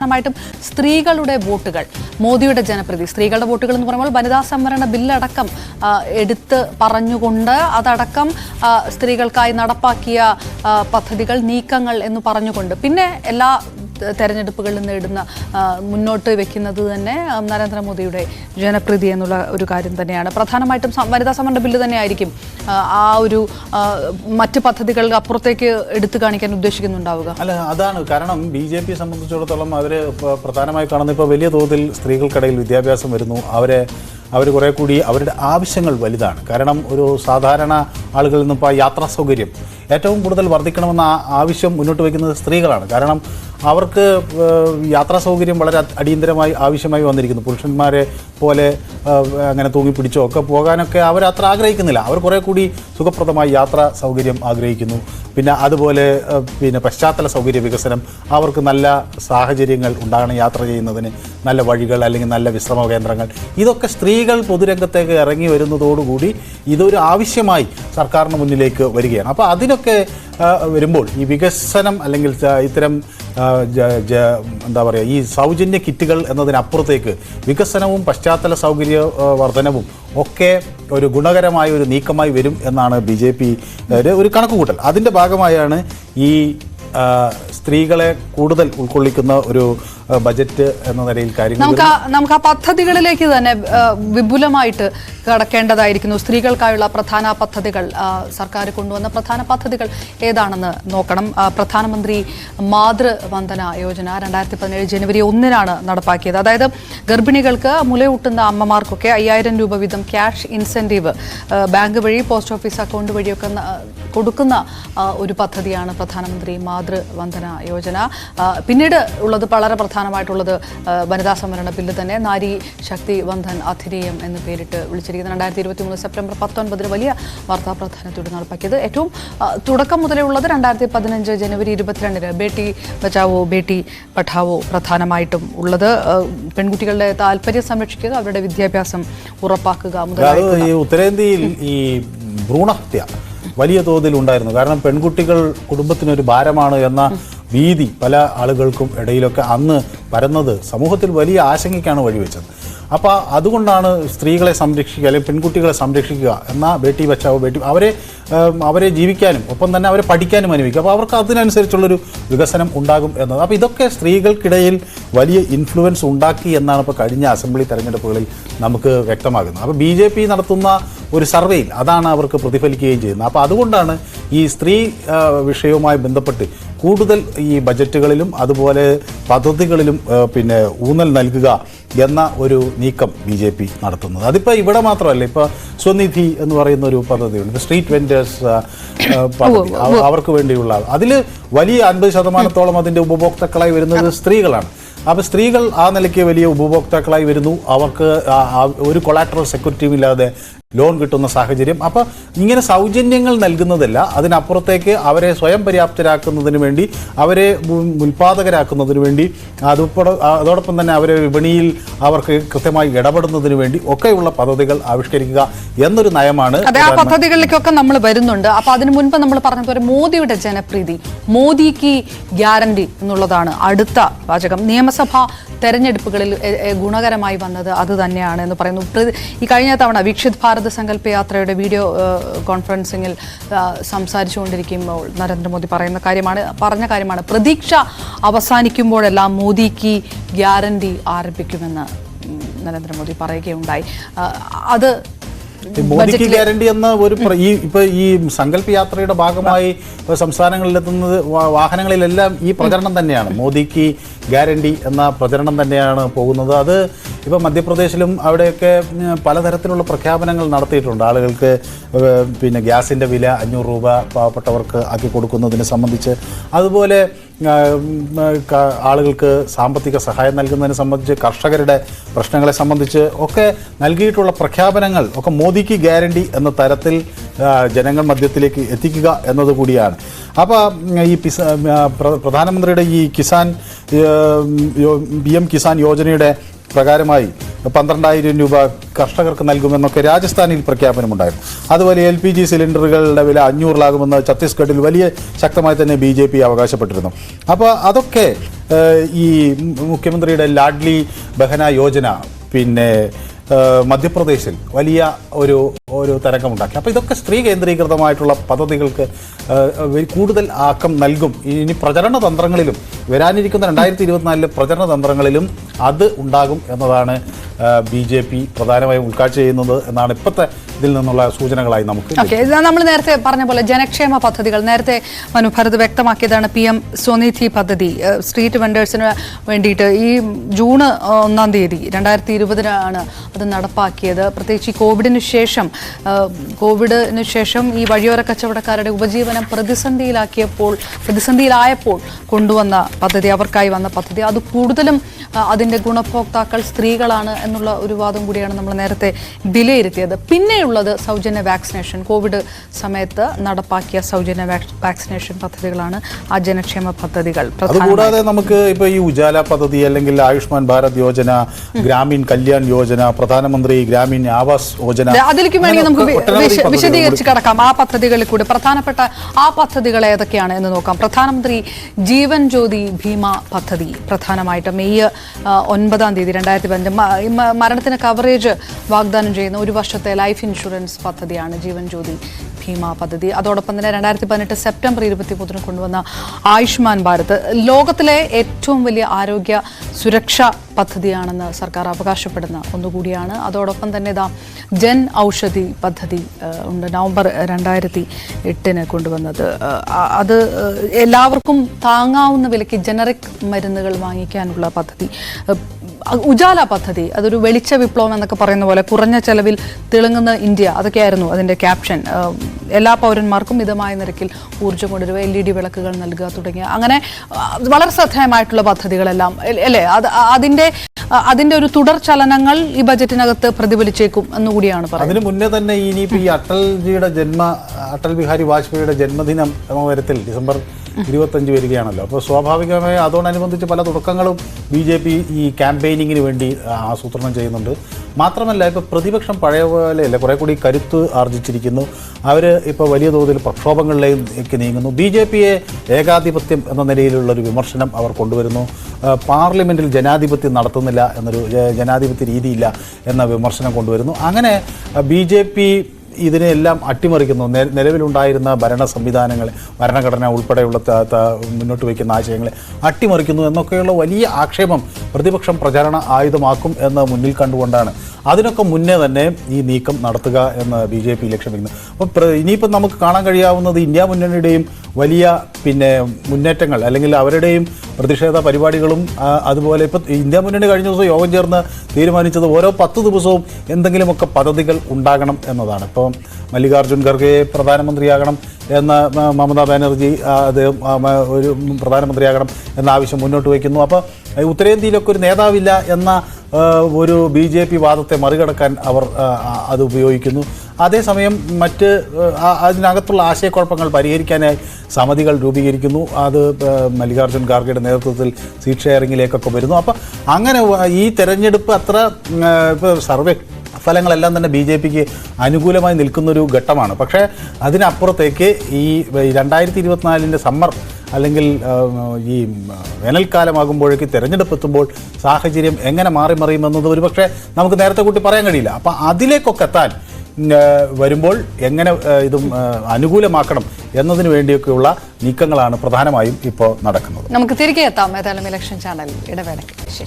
പ്രധാനമായിട്ടും സ്ത്രീകളുടെ വോട്ടുകൾ മോദിയുടെ ജനപ്രതി സ്ത്രീകളുടെ വോട്ടുകൾ എന്ന് പറയുമ്പോൾ വനിതാ സംവരണ ബില്ലടക്കം എടുത്ത് പറഞ്ഞുകൊണ്ട് അതടക്കം സ്ത്രീകൾക്കായി നടപ്പാക്കിയ പദ്ധതികൾ നീക്കങ്ങൾ എന്ന് പറഞ്ഞുകൊണ്ട്. പിന്നെ എല്ലാ തെരഞ്ഞെടുപ്പുകളിൽ നേടുന്ന മുന്നോട്ട് വെക്കുന്നത് തന്നെ നരേന്ദ്രമോദിയുടെ ജനപ്രീതി എന്നുള്ള ഒരു കാര്യം തന്നെയാണ്. പ്രധാനമായിട്ടും വനിതാ സംവരണ ബില്ല് തന്നെയായിരിക്കും ആ, ഒരു മറ്റ് പദ്ധതികൾ അപ്പുറത്തേക്ക് എടുത്തു കാണിക്കാൻ ഉദ്ദേശിക്കുന്നുണ്ടാവുക. അല്ല അതാണ് കാരണം ബി ജെ പി സംബന്ധിച്ചിടത്തോളം അവർ പ്രധാനമായി കാണുന്ന ഇപ്പോൾ വലിയ തോതിൽ സ്ത്രീകൾക്കിടയിൽ വിദ്യാഭ്യാസം വരുന്നു. അവരെ അവർ കുറേ കൂടി അവരുടെ ആവശ്യങ്ങൾ വലുതാണ്. കാരണം ഒരു സാധാരണ ആളുകളിൽ നിന്നും ഇപ്പോൾ യാത്രാ സൗകര്യം ഏറ്റവും കൂടുതൽ വർദ്ധിക്കണമെന്ന ആവശ്യം മുന്നോട്ട് വയ്ക്കുന്നത് സ്ത്രീകളാണ്. കാരണം അവർക്ക് യാത്രാ സൗകര്യം വളരെ അടിയന്തരമായി ആവശ്യമായി വന്നിരിക്കുന്നു. പുരുഷന്മാരെ പോലെ അങ്ങനെ തൂങ്ങി പിടിച്ചോ ഒക്കെ പോകാനൊക്കെ അവർ അത്ര ആഗ്രഹിക്കുന്നില്ല. അവർ കുറേ കൂടി സുഖപ്രദമായി യാത്രാ സൗകര്യം ആഗ്രഹിക്കുന്നു. പിന്നെ അതുപോലെ പിന്നെ പശ്ചാത്തല സൗകര്യ വികസനം. അവർക്ക് നല്ല സാഹചര്യങ്ങൾ ഉണ്ടാകണം യാത്ര ചെയ്യുന്നതിന്. നല്ല വഴികൾ അല്ലെങ്കിൽ നല്ല വിശ്രമ കേന്ദ്രങ്ങൾ. ഇതൊക്കെ സ്ത്രീകൾ പൊതുരംഗത്തേക്ക് ഇറങ്ങി വരുന്നതോടുകൂടി ഇതൊരു ആവശ്യമായി സർക്കാരിന് മുന്നിലേക്ക് വരികയാണ്. അപ്പോൾ അതിനൊക്കെ വരുമ്പോൾ ഈ വികസനം അല്ലെങ്കിൽ ഇത്തരം എന്താ പറയുക ഈ സൗജന്യ കിറ്റുകൾ എന്നതിനപ്പുറത്തേക്ക് വികസനവും പശ്ചാത്തല സൗകര്യ വർധനവും ഒക്കെ ഒരു ഗുണകരമായ ഒരു നീക്കമായി വരും എന്നാണ് ബി ജെ പി ഒരു കണക്കുകൂട്ടൽ. അതിന്റെ ഭാഗമായാണ് ഈ സ്ത്രീകളെ കൂടുതൽ ഉൾക്കൊള്ളിക്കുന്ന ഒരു ബജറ്റ് എന്ന നിലയിൽ കാര്യങ്ങൾ നമുക്ക് നമുക്ക് ആ പദ്ധതികളിലേക്ക് തന്നെ വിപുലമായിട്ട് കടക്കേണ്ടതായിരിക്കുന്നു. സ്ത്രീകൾക്കായുള്ള പ്രധാന പദ്ധതികൾ സർക്കാർ കൊണ്ടുവന്ന പ്രധാന പദ്ധതികൾ ഏതാണെന്ന് നോക്കണം. പ്രധാനമന്ത്രി മാതൃവന്ദന യോജന രണ്ടായിരത്തി പതിനേഴ് ജനുവരി ഒന്നിനാണ് നടപ്പാക്കിയത്. അതായത് ഗർഭിണികൾക്ക് മുലയൂട്ടുന്ന അമ്മമാർക്കൊക്കെ അയ്യായിരം രൂപ വീതം ക്യാഷ് ഇൻസെന്റീവ് ബാങ്ക് വഴി പോസ്റ്റ് ഓഫീസ് അക്കൗണ്ട് വഴിയൊക്കെ കൊടുക്കുന്ന ഒരു പദ്ധതിയാണ് പ്രധാനമന്ത്രി മാതൃവന്ദന യോജന. പിന്നീട് ഉള്ളത് വളരെ പ്രധാനമായിട്ടുള്ളത് ആ, വനിതാ സംവരണ ബില്ല് തന്നെ നാരി ശക്തി വന്ധൻ അധിനേയം എന്ന് പേരിട്ട് വിളിച്ചിരിക്കുന്നത് രണ്ടായിരത്തി ഇരുപത്തി മൂന്ന് സെപ്റ്റംബർ പത്തൊൻപതിന് വലിയ വാർത്താ പ്രാധാന്യത്തോടെ നടപ്പാക്കിയത് ഏറ്റവും തുടക്കം മുതലേ ഉള്ളത് രണ്ടായിരത്തി പതിനഞ്ച് ജനുവരി ഇരുപത്തിരണ്ടിന് ബേട്ടി ബച്ചാവോ ബേട്ടി പഠാവോ പ്രധാനമായിട്ടും ഉള്ളത്. പെൺകുട്ടികളുടെ താല്പര്യം സംരക്ഷിക്കുക അവരുടെ വിദ്യാഭ്യാസം ഉറപ്പാക്കുക ഉത്തരേന്ത്യയിൽ ഈ ഭ്രൂണഹത്യ വലിയ തോതിൽ ഉണ്ടായിരുന്നു കാരണം പെൺകുട്ടികൾ കുടുംബത്തിനൊരു ഭാരമാണ് എന്ന ഭീതി പല ആളുകൾക്കും ഇടയിലൊക്കെ അന്ന് പരന്നത് സമൂഹത്തിൽ വലിയ ആശങ്കയ്ക്കാണ് വഴിവെച്ചത്. അപ്പോൾ അതുകൊണ്ടാണ് സ്ത്രീകളെ സംരക്ഷിക്കുക അല്ലെങ്കിൽ പെൺകുട്ടികളെ സംരക്ഷിക്കുക എന്നാൽ ബേട്ടി ബച്ചാവോ ബേട്ടി അവരെ അവരെ ജീവിക്കാനും ഒപ്പം തന്നെ അവരെ പഠിക്കാനും അനുവദിക്കുക. അപ്പോൾ അവർക്ക് അതിനനുസരിച്ചുള്ളൊരു വികസനം ഉണ്ടാകും എന്നത്. അപ്പോൾ ഇതൊക്കെ സ്ത്രീകൾക്കിടയിൽ വലിയ ഇൻഫ്ലുവൻസ് ഉണ്ടാക്കി എന്നാണ് ഇപ്പോൾ കഴിഞ്ഞ അസംബ്ലി തെരഞ്ഞെടുപ്പുകളിൽ നമുക്ക് വ്യക്തമാകുന്നത്. അപ്പോൾ ബി നടത്തുന്ന ഒരു സർവേയിൽ അതാണ് അവർക്ക് പ്രതിഫലിക്കുകയും ചെയ്യുന്നത്. അപ്പോൾ അതുകൊണ്ടാണ് ഈ സ്ത്രീ വിഷയവുമായി ബന്ധപ്പെട്ട് കൂടുതൽ ഈ ബജറ്റുകളിലും അതുപോലെ പദ്ധതികളിലും പിന്നെ ഊന്നൽ നൽകുക എന്ന ഒരു നീക്കം ബി ജെ പി നടത്തുന്നത്. അതിപ്പോൾ ഇവിടെ മാത്രമല്ല ഇപ്പോൾ സ്വനിധി എന്ന് പറയുന്ന ഒരു പദ്ധതിയുണ്ട്. സ്ട്രീറ്റ് വെൻഡേഴ്സ് പദ്ധതി. അവ- അവർക്ക് വേണ്ടിയുള്ള അതിൽ വലിയ അൻപത് ശതമാനത്തോളം അതിന്റെ ഉപഭോക്താക്കളായി വരുന്നത് സ്ത്രീകളാണ്. അപ്പോൾ സ്ത്രീകൾ ആ നിലയ്ക്ക് വലിയ ഉപഭോക്താക്കളായി വരുന്നു. അവർക്ക് ഒരു കൊളാട്രൽ സെക്യൂരിറ്റിയും ഇല്ലാതെ ലോൺ കിട്ടുന്ന സാഹചര്യം. അപ്പോൾ ഇങ്ങനെ സൗജന്യങ്ങൾ നൽകുന്നതല്ല അതിനപ്പുറത്തേക്ക് അവരെ സ്വയം പര്യാപ്തരാക്കുന്നതിന് വേണ്ടി അവരെ ഉൽപാദകരാക്കുന്നതിന് വേണ്ടി അതുപോലെ അതോടൊപ്പം തന്നെ അവരെ വിപണിയിൽ അവർക്ക് കൃത്യമായി ഇടപെടുന്നതിന് വേണ്ടി ഒക്കെയുള്ള പദ്ധതികൾ ആവിഷ്കരിക്കുക എന്നൊരു നയമാണ് അതെ ആ പദ്ധതികളിലേക്കൊക്കെ നമ്മൾ വരുന്നുണ്ട്. അപ്പൊ അതിനു മുൻപ് നമ്മൾ പറഞ്ഞതുപോലെ മോദിയുടെ ജനപ്രീതി മോദിക്ക് ഗ്യാരണ്ടി എന്നുള്ളതാണ് അടുത്ത വാചകം. നിയമസഭാ തെരഞ്ഞെടുപ്പുകളിൽ ഗുണകരമായി വന്നത് അത് തന്നെയാണ് എന്ന് പറയുന്നു. ഈ കഴിഞ്ഞ തവണ വിക്ഷിത് ഭാരത് സങ്കല്പ യാത്രയുടെ വീഡിയോ കോൺഫറൻസിങ്ങിൽ സംസാരിച്ചുകൊണ്ടിരിക്കുമ്പോൾ നരേന്ദ്രമോദി പറയുന്ന കാര്യമാണ് പറഞ്ഞ കാര്യമാണ്. പ്രതീക്ഷ അവസാനിക്കുമ്പോഴെല്ലാം മോദിക്ക് ഗ്യാരണ്ടി ആരംഭിക്കുമെന്ന് നരേന്ദ്രമോദി പറയുകയുണ്ടായി. അത് മോദിക്ക് ഗ്യാരണ്ടി എന്ന ഒരു ഈ ഇപ്പൊ ഈ സങ്കല്പ യാത്രയുടെ ഭാഗമായി ഇപ്പൊ സംസ്ഥാനങ്ങളിലെത്തുന്നത് വാ- വാഹനങ്ങളിലെല്ലാം ഈ പ്രചരണം തന്നെയാണ്. മോദിക്ക് ഗ്യാരണ്ടി എന്ന പ്രചരണം തന്നെയാണ് പോകുന്നത്. അത് ഇപ്പൊ മധ്യപ്രദേശിലും അവിടെയൊക്കെ പലതരത്തിലുള്ള പ്രഖ്യാപനങ്ങൾ നടത്തിയിട്ടുണ്ട്. ആളുകൾക്ക് പിന്നെ ഗ്യാസിന്റെ വില അഞ്ഞൂറ് രൂപ പാവപ്പെട്ടവർക്ക് ആക്കി കൊടുക്കുന്നതിനെ സംബന്ധിച്ച്. അതുപോലെ ആളുകൾക്ക് സാമ്പത്തിക സഹായം നൽകുന്നതിനെ സംബന്ധിച്ച് കർഷകരുടെ പ്രശ്നങ്ങളെ സംബന്ധിച്ച് ഒക്കെ നൽകിയിട്ടുള്ള പ്രഖ്യാപനങ്ങൾ ഒക്കെ മോദിക്ക് ഗ്യാരണ്ടി എന്ന തരത്തിൽ ജനങ്ങൾ മധ്യത്തിലേക്ക് എത്തിക്കുക എന്നതുകൂടിയാണ്. അപ്പോൾ ഈ പിസ പ്രധാനമന്ത്രിയുടെ ഈ കിസാൻ പി എം കിസാൻ യോജനയുടെ പ്രകാരമായി പന്ത്രണ്ടായിരം രൂപ കർഷകർക്ക് നൽകുമെന്നൊക്കെ രാജസ്ഥാനിൽ പ്രഖ്യാപനമുണ്ടായിരുന്നു. അതുപോലെ എൽ പി ജി സിലിണ്ടറുകളുടെ വില അഞ്ഞൂറിലാകുമെന്ന് ഛത്തീസ്ഗഡിൽ വലിയ ശക്തമായി തന്നെ ബി ജെ പി അവകാശപ്പെട്ടിരുന്നു. അപ്പോൾ അതൊക്കെ ഈ മുഖ്യമന്ത്രിയുടെ ലാഡ്ലി ബഹന യോജന പിന്നെ മധ്യപ്രദേശിൽ വലിയ ഒരു ഒരു തരംഗമുണ്ടാക്കി. അപ്പോൾ ഇതൊക്കെ സ്ത്രീ കേന്ദ്രീകൃതമായിട്ടുള്ള പദ്ധതികൾക്ക് കൂടുതൽ ആക്കം നൽകും. ഇനി പ്രചരണ തന്ത്രങ്ങളിലും വരാനിരിക്കുന്ന രണ്ടായിരത്തി ഇരുപത്തിനാലിലെ പ്രചരണ തന്ത്രങ്ങളിലും അത് ഉണ്ടാകും എന്നതാണ് ബി ജെ പി പ്രധാനമായും ഉൾക്കാഴ്ച ചെയ്യുന്നത് എന്നാണ് ഇപ്പോഴത്തെ ഇതിൽ നിന്നുള്ള സൂചനകളായി നമുക്ക് നമ്മൾ നേരത്തെ പറഞ്ഞ പോലെ ജനക്ഷേമ പദ്ധതികൾ. നേരത്തെ മനുഭരത് വ്യക്തമാക്കിയതാണ് പി എം സ്വനിധി പദ്ധതി. സ്ട്രീറ്റ് വെൻഡേഴ്സിന് വേണ്ടിയിട്ട് ഈ ജൂൺ ഒന്നാം തീയതി രണ്ടായിരത്തി ഇരുപതിനാണ് അത് നടപ്പാക്കിയത്. പ്രത്യേകിച്ച് ഈ കോവിഡിന് ശേഷം കോവിഡിന് ശേഷം ഈ വഴിയോര കച്ചവടക്കാരുടെ ഉപജീവനം പ്രതിസന്ധിയിലാക്കിയപ്പോൾ പ്രതിസന്ധിയിലായപ്പോൾ കൊണ്ടുവന്ന പദ്ധതി അവർക്കായി വന്ന പദ്ധതി. അത് കൂടുതലും ആ, അതിന്റെ ഗുണഭോക്താക്കൾ സ്ത്രീകളാണ് എന്നുള്ള ഒരു വാദം കൂടിയാണ് നമ്മൾ നേരത്തെ വിലയിരുത്തിയത്. പിന്നെയുള്ളത് സൗജന്യ വാക്സിനേഷൻ. കോവിഡ് സമയത്ത് നടപ്പാക്കിയ സൗജന്യ വാക്- വാക്സിനേഷൻ പദ്ധതികളാണ് ആ ജനക്ഷേമ പദ്ധതികൾ കൂടാതെ നമുക്ക് ഇപ്പൊ ഈ ഉജാല പദ്ധതി അല്ലെങ്കിൽ ആയുഷ്മാൻ ഭാരത് യോജന ഗ്രാമീൺ കല്യാൺ യോജന പ്രധാനമന്ത്രി ഗ്രാമീൺ ആവാസ് യോജന അതിലേക്ക് വേണമെങ്കിൽ നമുക്ക് വിശദീകരിച്ച് കിടക്കാം. ആ പദ്ധതികളിൽ കൂടി പ്രധാനപ്പെട്ട ആ പദ്ധതികൾ ഏതൊക്കെയാണ് എന്ന് നോക്കാം. പ്രധാനമന്ത്രി ജീവൻ ജ്യോതി ഭീമ പദ്ധതി. പ്രധാനമായിട്ടും മെയ് ഒൻപതാം തീയതി രണ്ടായിരത്തി പതിനഞ്ച് മരണത്തിന് കവറേജ് വാഗ്ദാനം ചെയ്യുന്ന ഒരു വർഷത്തെ ലൈഫ് ഇൻഷുറൻസ് പദ്ധതിയാണ് ജീവൻ ജ്യോതി ഭീമ പദ്ധതി. അതോടൊപ്പം തന്നെ രണ്ടായിരത്തി പതിനെട്ട് സെപ്റ്റംബർ ഇരുപത്തി മൂന്നിന് കൊണ്ടുവന്ന ആയുഷ്മാൻ ഭാരത്. ലോകത്തിലെ ഏറ്റവും വലിയ ആരോഗ്യ സുരക്ഷാ പദ്ധതിയാണെന്ന് സർക്കാർ അവകാശപ്പെടുന്ന ഒന്നുകൂടിയാണ്. അതോടൊപ്പം തന്നെ ഇതാ ജൻ ഔഷധി പദ്ധതി ഉണ്ട് നവംബർ രണ്ടായിരത്തി എട്ടിന് കൊണ്ടുവന്നത്. അത് എല്ലാവർക്കും താങ്ങാവുന്ന വിലയ്ക്ക് ജനറിക് മരുന്നുകൾ വാങ്ങിക്കാനുള്ള പദ്ധതി. ഉജാല പദ്ധതി അതൊരു വെളിച്ച വിപ്ലവം എന്നൊക്കെ പറയുന്ന പോലെ കുറഞ്ഞ ചെലവിൽ തിളങ്ങുന്ന ഇന്ത്യ അതൊക്കെയായിരുന്നു അതിന്റെ ക്യാപ്ഷൻ. എല്ലാ പൗരന്മാർക്കും മിതമായ നിരക്കിൽ ഊർജം കൊണ്ടുവരിക എൽ ഇ ഡി വിളക്കുകൾ നൽകുക തുടങ്ങിയ അങ്ങനെ വളരെ ശ്രദ്ധേയമായിട്ടുള്ള പദ്ധതികളെല്ലാം അല്ലേ- അത് അതിന്റെ അതിന്റെ ഒരു തുടർ ചലനങ്ങൾ ഈ ബജറ്റിനകത്ത് പ്രതിഫലിച്ചേക്കും എന്നുകൂടിയാണ് പറയുന്നത്. അതിന് മുന്നേ തന്നെ ഇനിയിപ്പോ ഈ അടൽജിയുടെ ജന്മ അടൽ ബിഹാരി വാജ്പേയിയുടെ ജന്മദിനം സമവരത്തിൽ ഡിസംബർ ഇരുപത്തഞ്ച് വരികയാണല്ലോ. അപ്പോൾ സ്വാഭാവികമായി അതോടനുബന്ധിച്ച് പല തുടക്കങ്ങളും ബി ജെ പി ഈ ക്യാമ്പയിനിങ്ങിന് വേണ്ടി ആസൂത്രണം ചെയ്യുന്നുണ്ട്. മാത്രമല്ല ഇപ്പോൾ പ്രതിപക്ഷം പഴയ പോലെയല്ല കുറേ കൂടി കരുത്ത് ആർജിച്ചിരിക്കുന്നു. അവർ ഇപ്പോൾ വലിയ തോതിൽ പ്രക്ഷോഭങ്ങളിലേക്ക് നീങ്ങുന്നു. ബി ജെ പിയെ ഏകാധിപത്യം എന്ന നിലയിലുള്ള ഒരു വിമർശനം അവർ കൊണ്ടുവരുന്നു. പാർലമെന്റിൽ ജനാധിപത്യം നടത്തുന്നില്ല എന്നൊരു ജനാധിപത്യ രീതിയില്ല എന്ന വിമർശനം കൊണ്ടുവരുന്നു. അങ്ങനെ ബി ജെ പി ഇതിനെല്ലാം അട്ടിമറിക്കുന്നു. നിലവിലുണ്ടായിരുന്ന ഭരണ സംവിധാനങ്ങളെ ഭരണഘടന ഉൾപ്പെടെയുള്ള മുന്നോട്ട് വയ്ക്കുന്ന ആശയങ്ങളെ അട്ടിമറിക്കുന്നു എന്നൊക്കെയുള്ള വലിയ ആക്ഷേപം പ്രതിപക്ഷം പ്രചാരണ ആയുധമാക്കും എന്ന് മുന്നിൽ കണ്ടുകൊണ്ടാണ്. അതിനൊക്കെ മുന്നേ തന്നെ ഈ നീക്കം നടത്തുക എന്ന് ബി ജെ പി ലക്ഷ്യം വയ്ക്കുന്നു അപ്പോൾ ഇനിയിപ്പം നമുക്ക് കാണാൻ കഴിയാവുന്നത് ഇന്ത്യ മുന്നണിയുടെയും വലിയ പിന്നെ മുന്നേറ്റങ്ങൾ അല്ലെങ്കിൽ അവരുടെയും പ്രതിഷേധ പരിപാടികളും അതുപോലെ ഇപ്പം ഇന്ത്യ മുന്നണി കഴിഞ്ഞ ദിവസം യോഗം ചേർന്ന് തീരുമാനിച്ചത് ഓരോ പത്ത് ദിവസവും എന്തെങ്കിലുമൊക്കെ പദ്ധതികൾ ഉണ്ടാകണം എന്നതാണ്. ഇപ്പോൾ മല്ലികാർജുൻ ഖർഗെ പ്രധാനമന്ത്രിയാകണം എന്ന മമതാ ബാനർജി അദ്ദേഹം ഒരു പ്രധാനമന്ത്രിയാകണം എന്ന ആവശ്യം മുന്നോട്ട് വയ്ക്കുന്നു. അപ്പോൾ ഉത്തരേന്ത്യയിലൊക്കെ ഒരു നേതാവില്ല എന്ന ഒരു ബി ജെ പി വാദത്തെ മറികടക്കാൻ അവർ അത് ഉപയോഗിക്കുന്നു. അതേസമയം മറ്റ് അതിനകത്തുള്ള ആശയക്കുഴപ്പങ്ങൾ പരിഹരിക്കാനായി സമിതികൾ രൂപീകരിക്കുന്നു. അത് മല്ലികാർജുൻ ഖാർഗെയുടെ നേതൃത്വത്തിൽ സീറ്റ് ഷെയറിങ്ങിലേക്കൊക്കെ വരുന്നു. അപ്പം അങ്ങനെ ഈ തെരഞ്ഞെടുപ്പ് അത്ര സർവേ ഫലങ്ങളെല്ലാം തന്നെ ബി ജെ പിക്ക് അനുകൂലമായി നിൽക്കുന്നൊരു ഘട്ടമാണ്. പക്ഷേ അതിനപ്പുറത്തേക്ക് ഈ രണ്ടായിരത്തി ഇരുപത്തിനാലിന്റെ സമ്മർ അല്ലെങ്കിൽ ഈ വേനൽക്കാലമാകുമ്പോഴേക്ക് തിരഞ്ഞെടുപ്പ് എത്തുമ്പോൾ സാഹചര്യം എങ്ങനെ മാറി മറിയുമെന്നത് ഒരുപക്ഷെ നമുക്ക് നേരത്തെ കൂട്ടി പറയാൻ കഴിയില്ല. അപ്പം അതിലേക്കൊക്കെ എത്താൻ വരുമ്പോൾ എങ്ങനെ ഇത് അനുകൂലമാക്കണം എന്നതിന് വേണ്ടിയൊക്കെയുള്ള നീക്കങ്ങളാണ് പ്രധാനമായും ഇപ്പോൾ നടക്കുന്നത്. നമുക്ക് തിരികെ എത്താം. ഏതായാലും ഇലക്ഷൻ ചാനൽ ഇടവേളയ്ക്ക് ശേഷം.